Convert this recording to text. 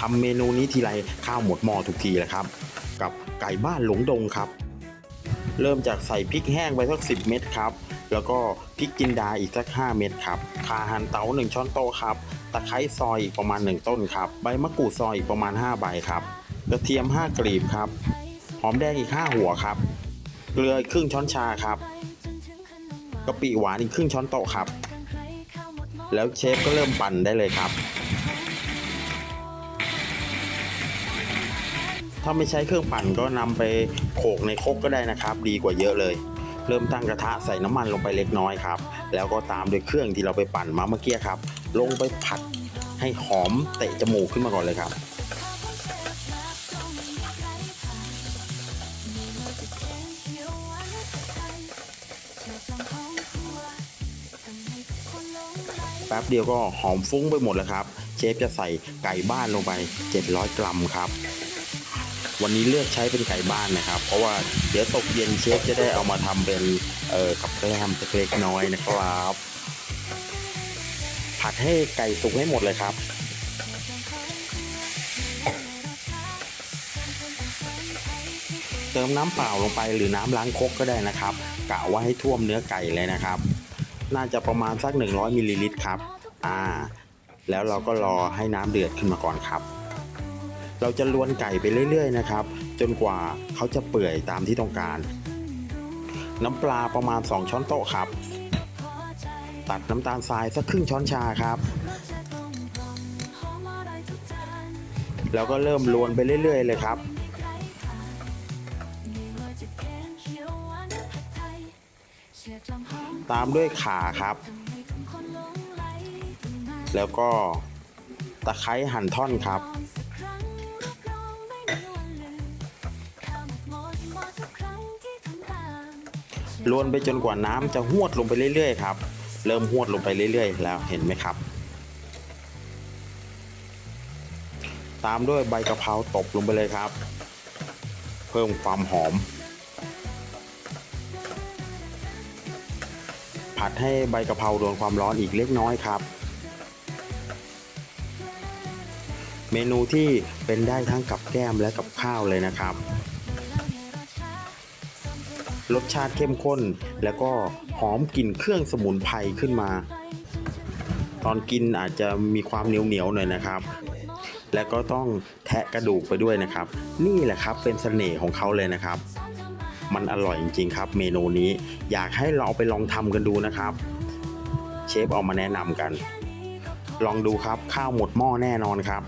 ทำเมนูนี้ทีไรข้าวหมดหม้อทุกทีแหละครับ กับไก่บ้านหลงดงครับ เริ่มจากใส่พริกแห้งไปสัก 10 เม็ดครับ แล้วก็พริกจินดาอีกสัก 5 เม็ดครับข่าหั่นเตา1ช้อนโต๊ะครับตะไคร้ซอยอีกประมาณ 1 ต้นครับใบมะกรูดซอยอีกประมาณ 5 ใบครับกระเทียม 5 กลีบครับหอมแดงอีก 5 หัวครับเกลืออีกครึ่งช้อนชาครับกะปิหวานอีกครึ่งช้อนโต๊ะครับ แล้วเชฟก็เริ่มปั่นได้เลยครับ ถ้าไม่ใช้เครื่องปั่นก็นำไปโขกในครกก็ได้นะครับ ดีกว่าเยอะเลย เริ่มตั้งกระทะใส่น้ำมันลงไปเล็กน้อยครับ แล้วก็ตามด้วยเครื่องที่เราไปปั่นมาเมื่อกี้ครับ ลงไปผัดให้หอมเตะจมูกขึ้นมาก่อนเลยครับแป๊บเดียวก็หอมฟุ้งไปหมดแล้วครับ เชฟจะใส่ไก่บ้านลงไป 700 กรัมครับ วันนี้เลือกใช้เป็นไก่บ้านนะครับ เพราะว่าเดี๋ยวตกเย็นเชฟจะได้เอามาทำเป็นเอ่อกับแกล้มเล็กน้อยนะครับ ผัดให้ไก่สุกให้หมดเลยครับเติมน้ำเปล่าลงไปหรือน้ำล้างคกก็ได้นะครับกะว่าให้ท่วมเนื้อไก่เลยนะครับ น่าจะประมาณสัก 100มิลลิลิตรครับ อ่า แล้วเราก็รอให้น้ำเดือดขึ้นมาก่อนครับ เราจะลวนไก่ไปเรื่อยๆนะครับ จนกว่าเขาจะเปื่อยตามที่ต้องการ น้ำปลาประมาณ 2 ช้อนโต๊ะครับ ตัดน้ำตาลทรายสักครึ่งช้อนชาครับ แล้วก็เริ่มลวนไปเรื่อยๆ เลยครับตามด้วยขาครับ แล้วก็ตะไคร้หั่นท่อนครับ ลวนไปจนกว่าน้ำจะหวดลงไปเรื่อยๆครับ เริ่มหวดลงไปเรื่อย ๆ แล้วเห็นไหมครับ ตามด้วยใบกะเพราตบลงไปเลยครับ เพิ่มความหอม ผัดให้ใบกะเพราโดนความร้อนอีกเล็กน้อยครับ เมนูที่เป็นได้ทั้งกับแก้มและกับข้าวเลยนะครับ รสชาติเข้มข้น แล้วก็หอมกลิ่นเครื่องสมุนไพรขึ้นมา ตอนกินอาจจะมีความเหนียวเหนียวๆหน่อยนะครับ และก็ต้องแทะกระดูกไปด้วยนะครับ นี่แหละครับเป็นเสน่ห์ของเขาเลยนะครับ มันอร่อยจริงๆครับ เมนูนี้อยากให้เราเอาไปลองทำกันดูนะครับ เชฟเอามาแนะนำกัน ลองดูครับข้าวหมดหม้อแน่นอนครับ